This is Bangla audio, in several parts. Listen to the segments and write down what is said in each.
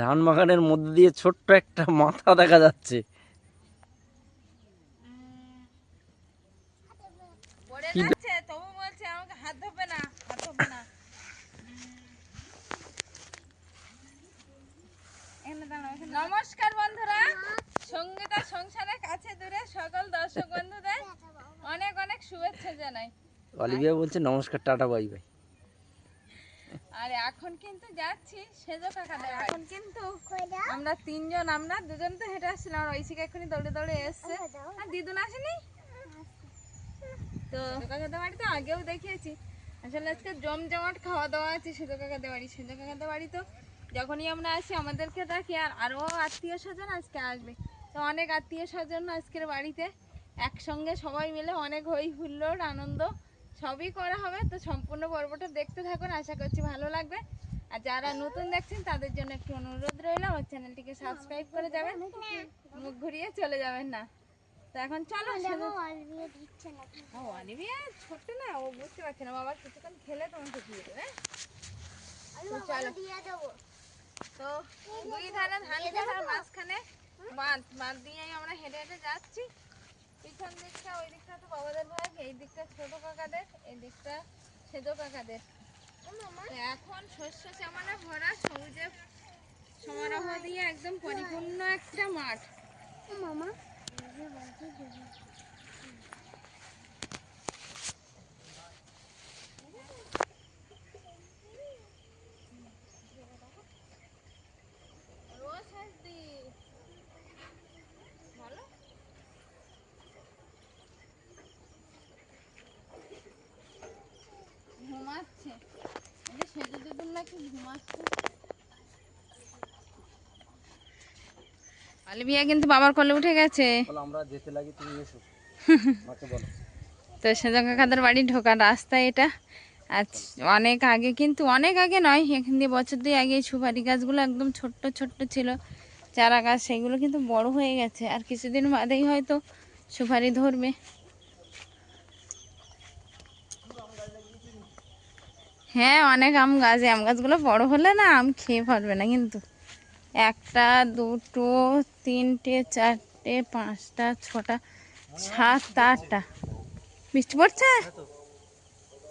ধান বাগানের মধ্যে দিয়ে ছোট্ট একটা মাথা দেখা যাচ্ছে। নমস্কার বন্ধুরা। সঙ্গীতা সংসারের কাছে দূরে সকল দর্শক বন্ধুদের অনেক অনেক শুভেচ্ছা জানাই। অলিভিয়া বলছে নমস্কার টাটা বাই বাই। এখন কিন্তু যাচ্ছি সেজো কাকাদের এখন কিন্তু আমরা তিনজন আমরা দুজন তো হেঁটে আসছিলাম আর ঐশিকা এক্ষুনি দৌড়ে দৌড়ে এসছে। আর দিদুন আসেনি? তো কাকাদের বাড়ি তো আগেও দেখিয়েছি। আসলে আজকে জমজমাট খাওয়া দাওয়া আছে সেজো কাকাদের বাড়ি সেজো কাকাদের বাড়ি তো যখনই আমরা আসি আমাদেরকে ডাকি আর আরও আত্মীয় স্বজন আজকে আসবে। তো অনেক আত্মীয় স্বজন আজকের বাড়িতে একসঙ্গে সবাই মিলে অনেক হই হুল্লোড় আনন্দ সবই করা হবে। তো সম্পূর্ণ পর্বটা দেখতে থাকুন আশা করছি ভালো লাগবে। আর যারা নতুন দেখছেন তাদের জন্য একটু অনুরোধ রইল আমার চ্যানেলটিকে সাবস্ক্রাইব করে যাবেন। মুখ ঘুরিয়ে চলে যাবেন না। তো এখন চলো অলিভিয়া ছোট্ট না ও বুঝতে পারছে না। বাবা কিছুক্ষণ খেলে তোমাকে দিয়ে দেবে তো তো দুই ধারে ধান মাঝখানে বাঁধ বাঁধ দিয়েই আমরা হেঁটে হেঁটে যাচ্ছি। পিছন দিকটা ওই দিকটা তো বাবাদের ভাগ এই দিকটা ছোট কাকাদের এই দিকটা সেজো কাকাদের। এখন শস্য চামানা ভরা সবুজে সমারোহ দিয়ে একদম পরিপূর্ণ একটা মাঠ। রোজ হাসদি বলো ঘুমাচ্ছে এই যে অলিভিয়া কিন্তু বাবার কোলে উঠে গেছে। আমরা যেতে লাগি তুমি এসো। বলো। তো সেজা কাকাদের বাড়ি ঢোকার রাস্তা এটা। আজ অনেক আগে কিন্তু অনেক আগে নয় এখান দিয়ে বছর দুই আগে সুপারি গাছগুলো একদম ছোট্ট ছোট্ট ছিল। চারা গাছ সেগুলো কিন্তু বড় হয়ে গেছে। আর কিছুদিন বাদেই হয়তো সুপারি ধরবে। হ্যাঁ অনেক আম গাছ। আম গাছগুলো বড় হলে না আম খেয়ে পারবে না কিন্তু। একটা, দুটো, তিনটে, চারটে, পাঁচটা, ছটা সাত আটটা। বৃষ্টি পড়ছে?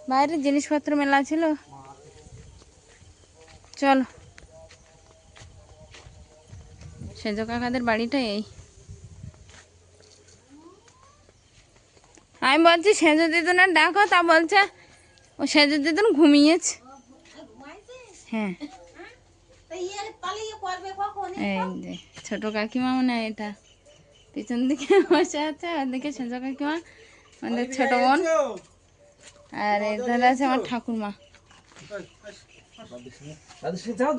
বাইরে জিনিসপত্র মেলা ছিল। চলো। সেজ কাকাদের বাড়িটা এই। আমি বলছি, সেজ দিদুনের ডাকো, তা বলছে ও সেজ দিদুন ঘুমিয়েছে। হ্যাঁ। এই যে, ছোট কাকিমা মনে হয় এটা। পিছন দিকে বসে আছে ওদিকে সেজ কাকিমা, আমাদের ছোট বোন। আর এধারে আছে আমার ঠাকুরমা।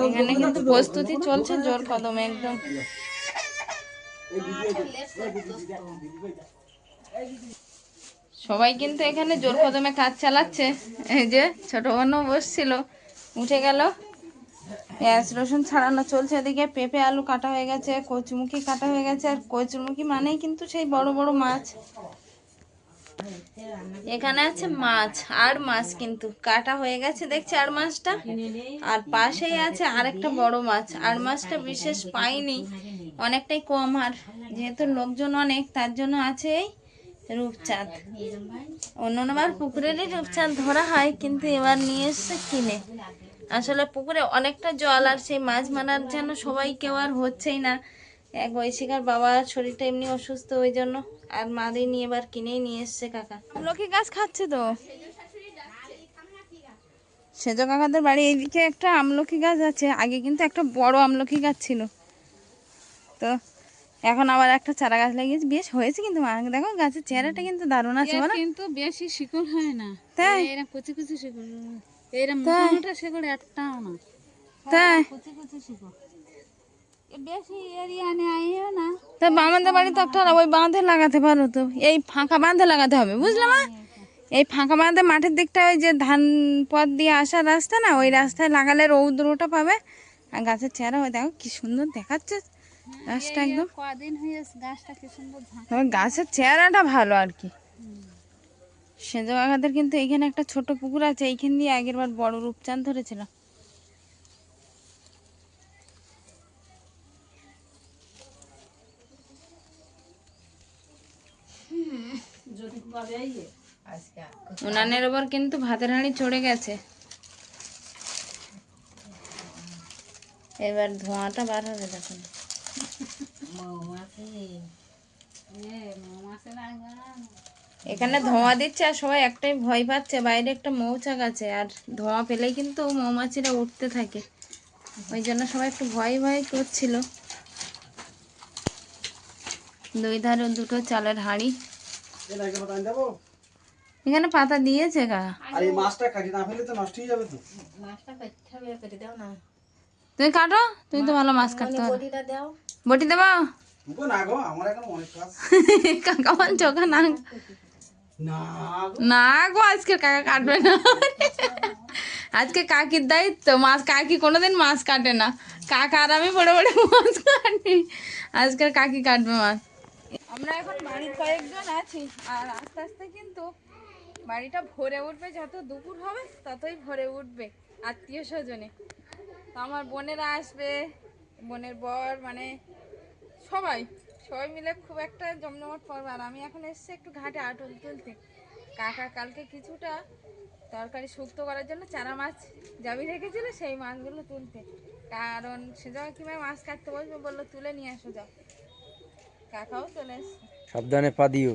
এখানে কিন্তু প্রস্তুতি চলছে জোর কদমে একদম। সবাই কিন্তু এখানে জোর কদমে কাজ চালাচ্ছে। এই যে ছোট বোনও বসছিল, উঠে গেল। পেঁয়াজ রসুন ছাড়ানো চলছে এদিকে। পেঁপে, আলু কাটা হয়ে গেছে, কচুমুখি কাটা হয়ে গেছে। আর কচুরমুখি মানেই কিন্তু সেই বড় বড় মাছ। এখানে আছে মাছ, আর মাছ কিন্তু। কাটা হয়ে গেছে, দেখছি আর মাছটা? আর পাশেই আছে আরেকটা বড় মাছ। আর মাছটা বিশেষ পাইনি, অনেকটাই কম। আর যেহেতু লোকজন অনেক, তার জন্য আছে এই রূপচাঁদ। অন্য অন্যবার পুকুরেরই রূপচাঁদ ধরা হয় কিন্তু এবার নিয়ে এসছে কিনে। আসলে পুকুরে অনেকটা জল আর সেই মাছ মারার যেন সবাই কেউ আর হচ্ছেই না। এক ঐশিকার বাবার শরীরটা এমনি অসুস্থ ওই জন্য আর মাদের নিয়ে এবার কিনেই নিয়ে এসছে কাকা। আমলকি গাছ খাচ্ছে তো? সেজ কাকাদের বাড়ি এইদিকে একটা আমলকি গাছ আছে আগে কিন্তু একটা বড় আমলকি গাছ ছিল। তো এখন আবার একটা চারা গাছ লাগিয়েছি বেশ হয়েছে কিন্তু দেখো গাছের চেহারাটা কিন্তু দারুণ আছে বলো। কিন্তু বেশি শিকড় হয় না। তাই। এরকম কুচি কুচি শিকড়। এরকম? মোটা শিকড় একটাও না। তাই। কুচি কুচি শিকড়। তা আমাদের একটা ওই বাঁধে লাগাতে পারো তো। এই ফাঁকা বাঁধে লাগাতে হবে বুঝলে মা? এই ফাঁকা বাঁধে মাঠের দিকটা ওই যে ধান পথ দিয়ে আসার রাস্তা না ওই রাস্তায় লাগালে রৌদ্রটা পাবে। আর গাছের চেহারা দেখো কি সুন্দর দেখাচ্ছে। গাছটা একদম? কদিন গাছের চেহারাটা ভালো আর কি। সেজো কাকাদের কিন্তু এখানে একটা ছোট পুকুর আছে এইখান দিয়ে আগের বার বড় ধরেছিল। উনানের ওপর কিন্তু ভাতের হাঁড়ি চড়ে গেছে। এবার ধোঁয়াটা বার হবে দেখুন। এখানে ধোঁয়া দিচ্ছে আর সবাই একটাই ভয় পাচ্ছে বাইরে একটা মৌচাক আছে আর ধোঁয়া পেলেই কিন্তু মৌমাছিরা উঠতে থাকে। ওই জন্য সবাই একটু ভয় ভয় করছিল। দুই ধারে দুটো চালের হাঁড়ি। এখানে পাতা দিয়েছে গা। আর এই মাছটা কাটি না ফেলে তো নষ্ট হয়ে যাবে তো। তুমি কাটো তুমি তো ভালো মাছ কাটতে পারো বটি দেবা? না কাকা না। গো। আজকে কাকা কাটবে না। আজকে কাকির দায়িত্ব মাছ কাকি কোনোদিন মাছ কাটে না। কাকা আর আমি বড় বড় মাছ কাটি। আজকের কাকি কাটবে মাছ। আমরা এখন বাড়ির কয়েকজন আছি আর আস্তে আস্তে কিন্তু বাড়িটা ভরে উঠবে যত দুপুর হবে ততই ভরে উঠবে আত্মীয় স্বজনে। তো আমার বোনেরা আসবে বোনের বর মানে সবাই সবাই মিলে খুব একটা জমজমাট পড়বে আর আমি এখন এসেছি একটু ঘাটে আটল তুলতে। কাকা কালকে কিছুটা তরকারি শুক্তো করার জন্য চারা মাছ জাবি রেখেছিল সেই মাছগুলো তুলতে। কারণ সে জায়গায় কীভাবে মাছ কাটতে বসবে বলল তুলে নিয়ে আসো যাও। কাকাও চলে এসছে। সাবধানে পা দিও।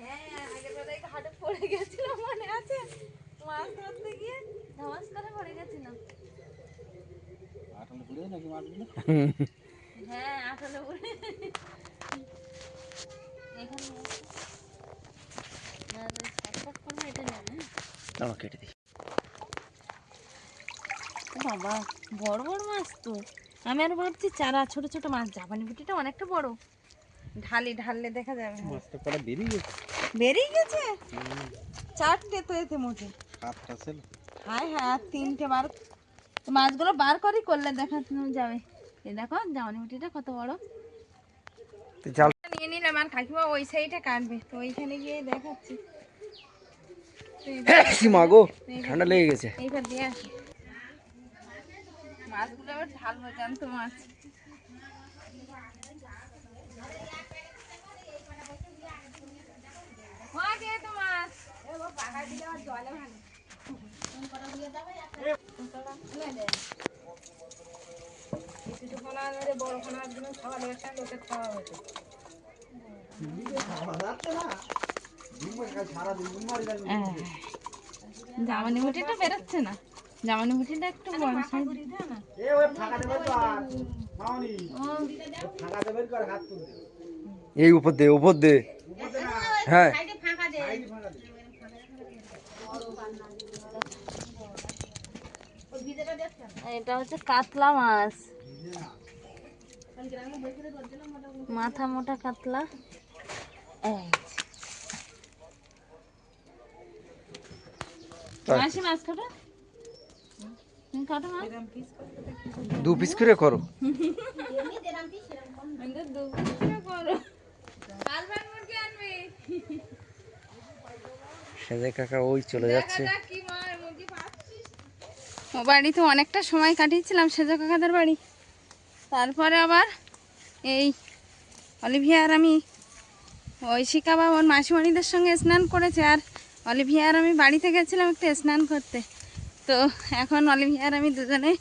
হ্যাঁ আগের বেলায় ঘাটে পড়ে গেছিলাম মনে আছে? মাছ ধরতে গিয়ে ধমাস করে পড়ে গেছিলাম। নাকি মাছগুলো হ্যাঁ আঠালো পড়ে এখানে না, না, ছটফট এটা নেবে দাঁড়া কেটে দিই। বাবা বড় বড় মাছ তো। আমি আর ভাবছি চারা ছোট ছোট মাছ জাপানি পুঁটিটা অনেকটা বড়। ঢালি ঢাললে দেখা যাবে। না। মাছটা বেরিয়ে গেছে। বেরিয়ে গেছে? চারটে তো এতে মোটে। ছিল। হায় হ্যাঁ আর তিনটে বার তো মাছগুলো বার করি করলে দেখানো যাবে। এই দেখো জামানি মুটিটা কত বড়। নিয়ে নিলাম আর কাকিমা ওই সাইডে কাটবে তো ওইখানে গিয়ে দেখাচ্ছি। তো মা গো ঠান্ডা লেগে গেছে। এইবার দিয়ে আসি। মাছগুলো আবার ঢালবো জানতো মাছ মা, দে তো মাছ। জামানি মুটিটা বেরোচ্ছে না। জামানি একটু বড় এই উপর দে উপর দে। হ্যাঁ। এটা হচ্ছে কাতলা মাছ। মাথা মোটা কাতলা। দু পিস করে করো। সেজে কাকা ওই চলে যাচ্ছে। ও বাড়িতে অনেকটা সময় কাটিয়েছিলাম সেজো কাকাদের বাড়ি। তারপরে আবার এই অলিভিয়ার আমি ঐশিকা বা ওর মাসিমণিদের সঙ্গে স্নান করেছে আর অলিভিয়ার আমি বাড়িতে গেছিলাম একটু স্নান করতে। তো এখন অলিভিয়ার আমি দুজনে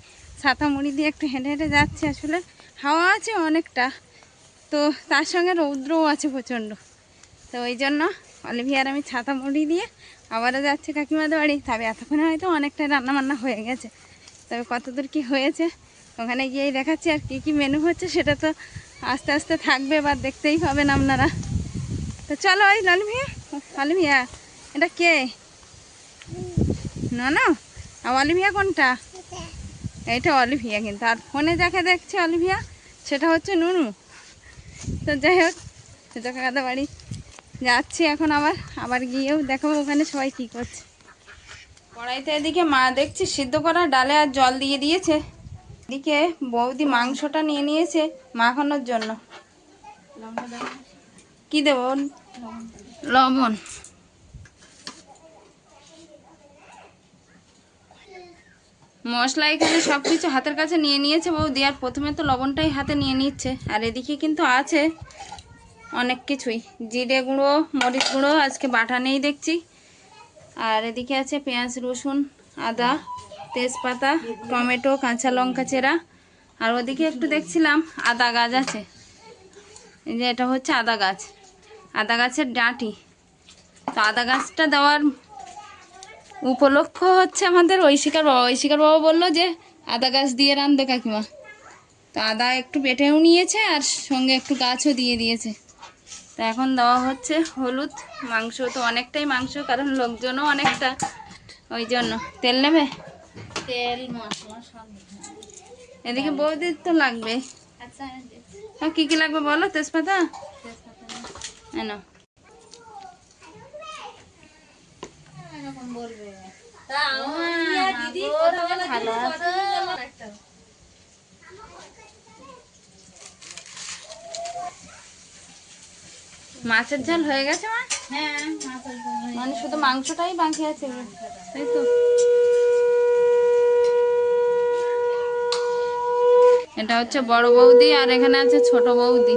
ছাতা মুড়ি দিয়ে একটু হেঁটে হেঁটে যাচ্ছি আসলে। হাওয়া আছে অনেকটা। তো তার সঙ্গে রৌদ্রও আছে প্রচণ্ড। তো ওই জন্য অলিভিয়ার আমি ছাতা মুড়ি দিয়ে আবারও যাচ্ছি কাকিমাদের বাড়ি। তবে এতক্ষণে হয়তো অনেকটা রান্না বান্না হয়ে গেছে। তবে কতদূর কি হয়েছে ওখানে গিয়েই দেখাচ্ছি আর কী কী মেনু হচ্ছে, সেটা তো আস্তে আস্তে থাকবে বা দেখতেই পাবেন আপনারা। তো চলো ওই অলিভিয়া অলিভিয়া এটা কে? না না অলিভিয়া কোনটা? এইটা অলিভিয়া কিন্তু, আর ফোনে যাকে দেখছে অলিভিয়া সেটা হচ্ছে নুনু। তো যাই হোক সেটা কাকাদের বাড়ি যাচ্ছি এখন আবার আবার গিয়েও দেখাবো ওখানে সবাই কী করছে। কড়াইতে এদিকে মা দেখছি সিদ্ধ করা ডালে আর জল দিয়ে দিয়েছে। এদিকে বৌদি মাংসটা নিয়ে নিয়েছে মাখানোর জন্য। কি দেব? লবণ। মশলা এখানে সব কিছু হাতের কাছে নিয়ে নিয়েছে বৌদি, আর প্রথমে তো লবণটাই হাতে নিয়ে নিচ্ছে। আর এদিকে কিন্তু আছে অনেক কিছুই। জিরে গুঁড়ো, মরিচ গুঁড়ো, আজকে বাটা নেই দেখছি। আর এদিকে আছে পেঁয়াজ, রসুন, আদা। তেজপাতা, টমেটো, কাঁচা লঙ্কা চেরা। আর ওদিকে একটু দেখছিলাম আদা গাছ আছে। এই যে এটা হচ্ছে আদা গাছ। আদা গাছের ডাঁটি। তো আদা গাছটা দেওয়ার উপলক্ষ হচ্ছে আমাদের ঐশিকার বাবা। ঐশিকার বাবা বলল যে, আদা গাছ দিয়ে রান্ধবে কাকিমা। তো আদা একটু বেটেও নিয়েছে আর সঙ্গে একটু গাছও দিয়ে দিয়েছে। তো এখন দেওয়া হচ্ছে হলুদ। মাংস তো অনেকটাই মাংস, কারণ লোকজনও অনেকটা। ওই জন্য। তেল নেবে? তেল মশলা সব এদিকে বৌদির তো লাগবে। আচ্ছা আর কি কি লাগবে বলো? তেজপাতা? এনো। মাছের ঝাল হয়ে গেছে মা? হ্যাঁ মানে শুধু মাংসটাই বাকি আছে তাই তো? এটা হচ্ছে বড় বৌদি আর এখানে আছে ছোট বৌদি।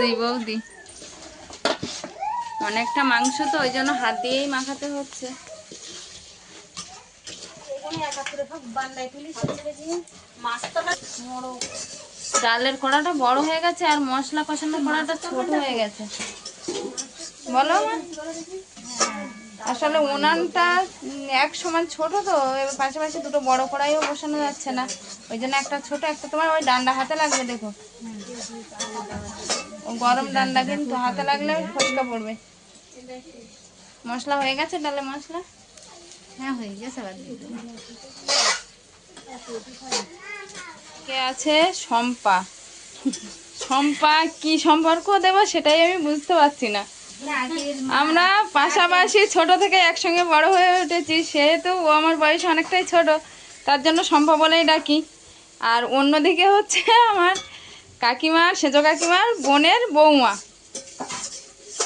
দুই বৌদি। অনেকটা মাংস তো, ওই জন্য হাত দিয়েই মাখাতে হচ্ছে। ডালের কড়াটা বড় হয়ে গেছে আর মশলা কষানোর কড়াটা ছোট হয়ে গেছে। বলো? আসলে উনানটা এক সমান ছোট তো, এবার পাশাপাশি দুটো বড় কড়াইও বসানো যাচ্ছে না। ওই জন্য একটা ছোট, একটা তোমার ওই ডান্ডা হাতে লাগবে, দেখো। গরম ডান্ডা কিন্তু হাতে লাগলে ফসকা পড়বে। মশলা হয়ে গেছে ডালে মশলা? হ্যাঁ হয়ে গেছে কে আছে? শম্পা। শম্পা, কি সম্পর্ক দেবো সেটাই আমি বুঝতে পারছি না। আমরা পাশাপাশি ছোট থেকে একসঙ্গে বড় হয়ে উঠেছি, সেহেতু ও আমার বয়স অনেকটাই ছোট, তার জন্য শম্পা বলেই ডাকি। আর অন্যদিকে হচ্ছে আমার কাকিমার সেজ কাকিমার বোনের বৌমা।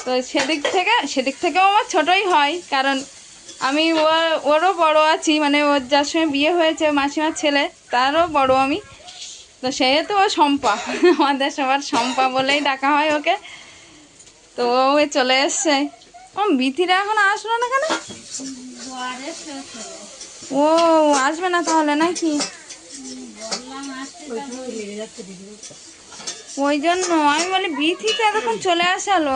তো সেদিক থেকে, সেদিক থেকেও আমার ছোটই হয়, কারণ আমি ওরও বড় আছি মানে ওর যার সঙ্গে বিয়ে হয়েছে, মাসিমার ছেলে, তারও বড় আমি। তো সেহেতু ও শম্পা, আমাদের সবার শম্পা বলেই ডাকা হয় ওকে। তো ও চলে এসছে। বিথিরা এখন আসলো না কেন। ও, আসবে না তাহলে নাকি? ওই জন্য, আমি বলি বিথি তো এতক্ষণ চলে আসালো।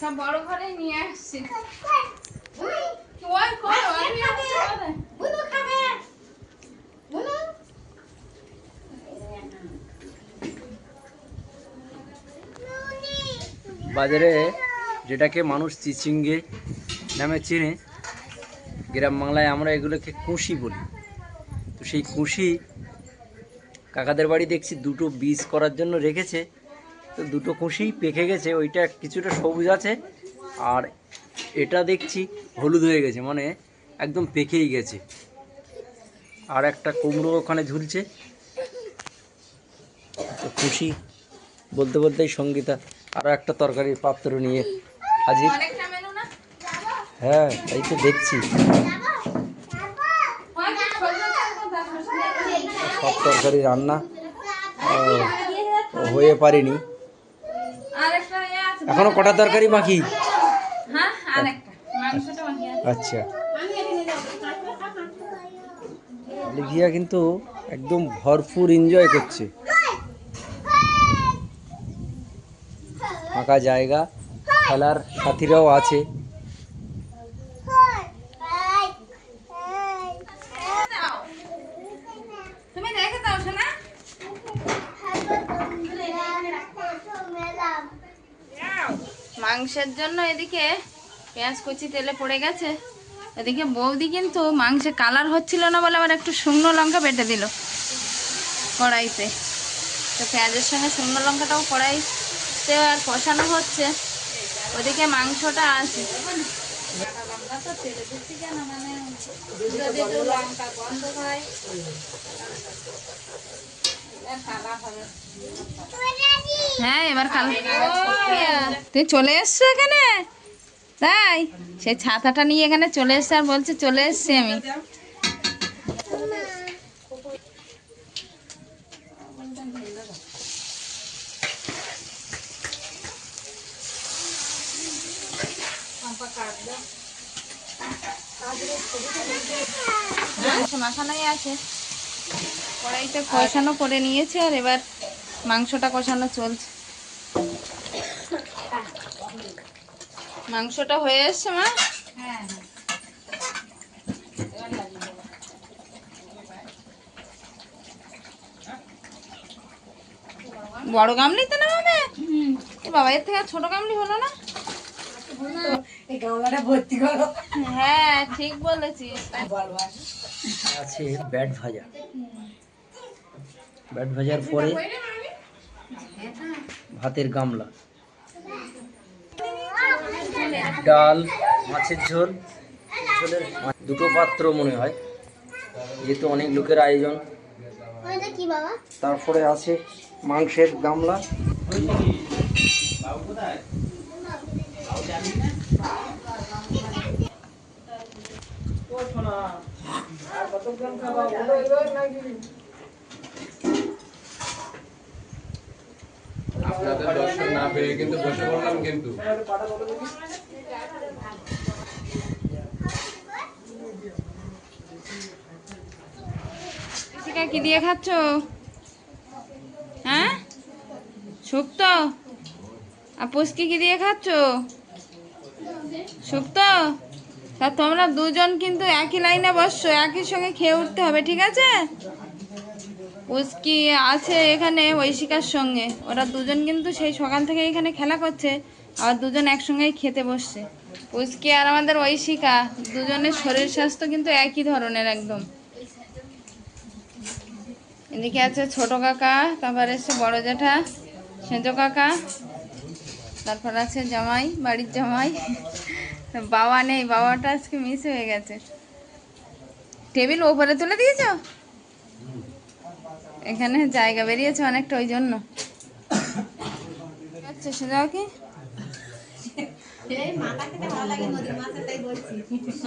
সব বড় ঘরেই নিয়ে আসছি। ওই কই, আমি আর- বাজারে যেটাকে মানুষ চিচিঙ্গে নামে চেনে গ্রাম বাংলায় আমরা এগুলোকে কুশি বলি। তো সেই কুশি কাকাদের বাড়ি দেখছি দুটো বীজ করার জন্য রেখেছে। তো দুটো কুশি পেকে গেছে ওইটা কিছুটা সবুজ আছে আর এটা দেখছি হলুদ হয়ে গেছে মানে একদম পেকেই গেছে। আর একটা কুমড়ো ওখানে ঝুলছে। তো খুশি বলতে বলতেই সঙ্গীতা আরও একটা তরকারির পাত্র নিয়ে হাজির। হ্যাঁ এই তো দেখছি? সব তরকারি রান্না হয়ে পারিনি আর একটা ইয়ে আছে এখনও কটা তরকারি বাকি? হ্যাঁ আচ্ছা। লিখিয়া কিন্তু একদম ভরপুর এনজয় করছে। ফাঁকা জায়গা খেলার সাথীরাও আছে দাও। তুমি রেখে দাও শোনা মাংসের জন্য এদিকে পেঁয়াজ, কুচি, তেলে পড়ে গেছে। এদিকে বৌদি কিন্তু মাংসে কালার হচ্ছিল না বলে আবার একটু শুকনো লঙ্কা বেটে দিল কড়াইতে। তো পেঁয়াজের সঙ্গে শুকনো লঙ্কাটাও কড়াইতে আর কষানো হচ্ছে। ওদিকে মাংসটা আছে। হ্যাঁ। এবার কাল। তুই চলে এসছো এখানে? তাই? সেই ছাতাটা নিয়ে এখানে চলে এসছে আর বলছে চলে এসছি আমি। মাংস মাখানোই আছে। কড়াইতে কষানো করে নিয়েছে আর এবার মাংসটা কষানো চলছে। মাংসটা হয়ে এসছে, মা? বড় গামলিতে না মানে বাবা, এর থেকে ছোট গামলি হলো না? হ্যাঁ ঠিক বলেছিস। আছে, ব্যাট ভাজা। ব্যাট ভাজার পরে ভাতের গামলা ডাল মাছের ঝোল ঝোলের দুটো পাত্র মনে হয় যেহেতু অনেক লোকের আয়োজন তারপরে আছে মাংসের গামলা আপনাদের দর্শন না পেয়ে কিন্তু বসে পড়লাম কিন্তু। কি দিয়ে খাচ্ছ? হ্যাঁ? শুক্তো আর পুষ্কি কি দিয়ে খাচ্ছ? শুক্তো তা তোমরা দুজন কিন্তু একই লাইনে বসছো, একই সঙ্গে খেয়ে উঠতে হবে, ঠিক আছে? পুষ্কি আছে এখানে ঐশিকার সঙ্গে। ওরা দুজন কিন্তু সেই সকাল থেকে এখানে খেলা করছে আর দুজন একসঙ্গেই খেতে বসছে। উস্কি আর আমাদের ঐশিকা, দুজনের শরীর স্বাস্থ্য কিন্তু একই ধরনের একদম। এদিকে আছে ছোট কাকা, তারপর এসে বড় জেঠা সেজো কাকা, তারপর আছে জামাই, বাড়ির জামাই। বাবা নেই, বাবাটা আজকে মিস হয়ে গেছে। টেবিল ওপরে তুলে দিয়েছ? এখানে জায়গা বেরিয়েছে অনেকটা ওই জন্য। আচ্ছা সেটাও কি?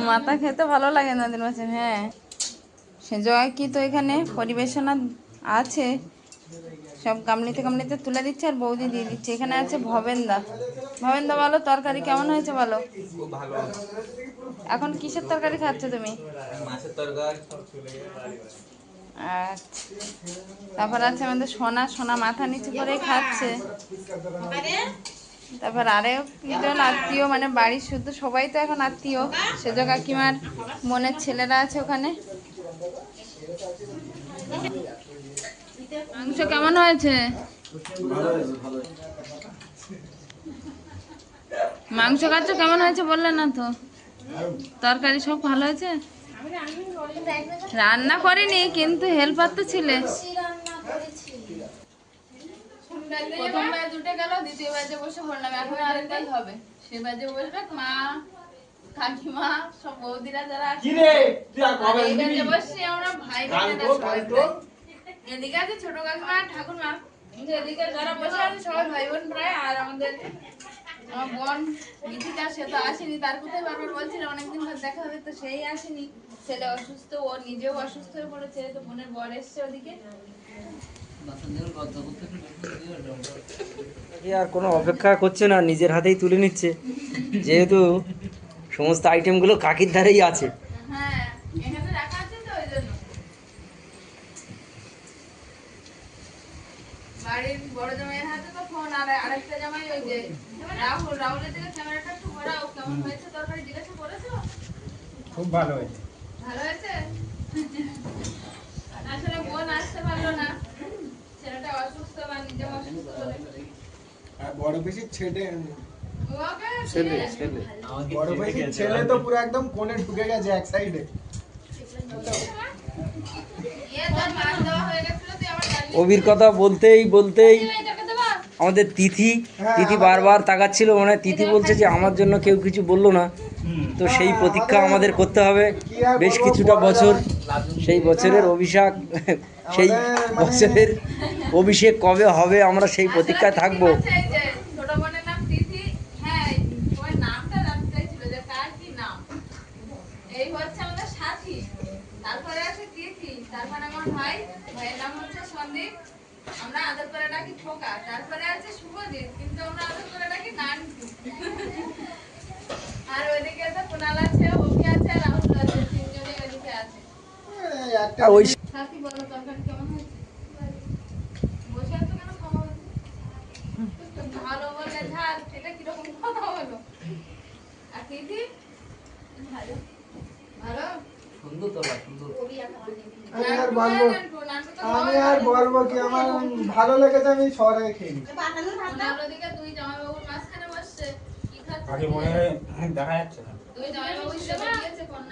মাথা খেতে ভালো লাগে নদীর মাছের হ্যাঁ। সে জয় কি তো এখানে পরিবেশনা আছে। সব গামলিতে গামলিতে তুলে দিচ্ছে আর বৌদি দিয়ে দিচ্ছে। এখানে আছে ভবেন্দা। ভবেন্দা বলো তরকারি কেমন হয়েছে বলো? এখন কিসের তরকারি খাচ্ছ তুমি? আচ্ছা। তারপর আছে আমাদের সোনা সোনা মাথা নিচু করে খাচ্ছে। তারপর আরেও দুজন আত্মীয় মানে বাড়ির শুদ্ধ সবাই তো এখন আত্মীয়। সেজ কাকিমার মনের ছেলেরা আছে ওখানে। মাংস কেমন হয়েছে? মাংস খাচ্ছ কেমন হয়েছে বললে না তো? তরকারি সব ভালো হয়েছে? রান্না করিনি কিন্তু হেল্পার তো ছিলে। প্রথম ব্যাচ উঠে গেল দ্বিতীয় ব্যাচে বসে পড়লাম এখন আরেক ব্যাচ হবে। সে ব্যাচে বসবে মা কাকিমা সব বৌদিরা যারা আছে। এই ব্যাচে বসছি আমরা ভাই। এদিকে আছে ছোট কাকিমা ঠাকুরমা। এদিকে যারা বসে আছে সবাই ভাই বোন প্রায় আর আমাদের আমার বোন মিথিকা সে তো আসেনি তার কোথায় বারবার বলছিল অনেকদিন ধরে দেখা হবে তো সেই আসেনি। ছেলে অসুস্থ ও নিজেও অসুস্থ হয়ে পড়েছে তো বোনের বর এসছে ওদিকে। আর কোনো অপেক্ষা করছে না নিজের হাতেই তুলে নিচ্ছে। যেহেতু সমস্ত আইটেমগুলো কাকির ধারেই আছে। হ্যাঁ এখানে রাখা আছে তো ওই জন্য বাড়ির বড় জামাইয়ের হাতে তো ফোন আর আরেকটা জামাই ওই যে রাহুল রাহুলের দিকে ক্যামেরাটা একটু ঘোরাও কেমন হয়েছে তরকারি? জিজ্ঞাসা করেছ? খুব ভালো হয়েছে। ভালো হয়েছে? আসলে বোন আসতে পারল না। ছেলেটা অসুস্থ বা নিজে অসুস্থ বলে। আর বড় বেশি ছেলে ছেলে ছেলে। বড় বেশি ছেলে তো পুরো একদম কোণে ঢুকে গেছে এক সাইডে হয়ে অভির কথা বলতেই বলতেই আমাদের তিথি তিথি বারবার তাকাচ্ছিল মানে তিথি বলছে যে আমার জন্য কেউ কিছু বলল না। তো সেই প্রতীক্ষা আমাদের করতে হবে। বেশ কিছুটা বছর সেই বছরের অভিষেক সেই বছরের অভিষেক কবে হবে আমরা সেই প্রতীক্ষায় থাকব এই যে ছোট বোনের নাম তিথি হ্যাঁ তোমার নামটা জানতে চাইছিল যে কার কি নাম এই হচ্ছে আমাদের সাথী তারপরে আছে তিথি তারপরে আমার ভাই ভাইয়ের নাম হচ্ছে সন্দীপ আমরা আদর করে ডাকি ঠোকা তারপরে আছে শুভজিৎ কিন্তু আমরা আদর করে ডাকি নানটু আর ওইদিকে তো কুনাল আছে অভি আছে আর রাহুল আছে তিনজনই ওইদিকে আছে। একটা ওই সাথী বলো তরকারি কেমন হয়েছে? বসে আছো কেন? খাওয়া হচ্ছে ভালো বললে ঝাল এটা কীরকম কথা হলো? আর তিথি ভালো। ভালো? আমি আর বলব আমি আর বলব কি আমার ভালো লেগেছে আমি শহরে খেয়ে মনে হয়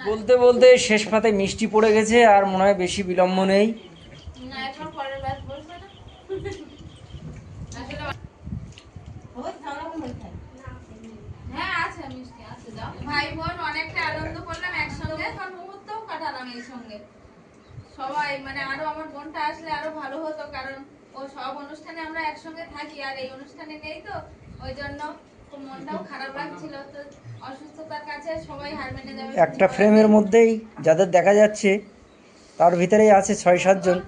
বলতে বলতে শেষ পাতে মিষ্টি পড়ে গেছে আর মনে হয় বেশি বিলম্ব নেই না এখন পরের ব্যাচ বসবে না আসলে হ্যাঁ আছে মিষ্টি আছে যাও ভাই বোন অনেকটা আনন্দ করলাম একসঙ্গে এখন মুহূর্তও কাটালাম এই সঙ্গে সবাই মানে আরও আমার বোনটা আসলে আরও ভালো হতো কারণ ও সব অনুষ্ঠানে আমরা একসঙ্গে থাকি আর এই অনুষ্ঠানে নেই তো ওই জন্য মনটাও খারাপ লাগছিল। তো অসুস্থতার কাছে সবাই হার মেনে যাবে একটা ফ্রেমের মধ্যেই যাদের দেখা যাচ্ছে তার ভিতরেই আছে ছয় সাতজন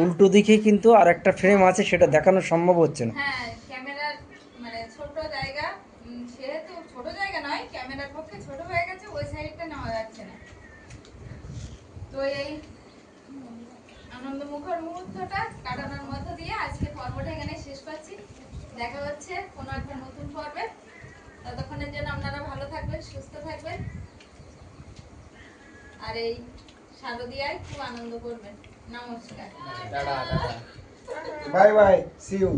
উল্টো দিকে কিন্তু আর একটা ফ্রেম আছে সেটা দেখানো সম্ভব হচ্ছে না। হ্যাঁ ক্যামেরার মানে ছোট জায়গা সেহেতু ছোট জায়গা নয় ক্যামেরার পক্ষে ছোট হয়ে গেছে ওই সাইডটা নেওয়া যাচ্ছে না। তো এই আনন্দমুখর মুহূর্তটা কাটানোর মধ্য দিয়ে আজকে পর্বটা এখানে শেষ করছি দেখা হচ্ছে কোনো একটা নতুন পর্বে। ততক্ষণের জন্য আপনারা ভালো থাকবেন সুস্থ থাকবেন। আর এই শারদিয়ায় খুব আনন্দ করবেন। নমস্কার। Bye bye C you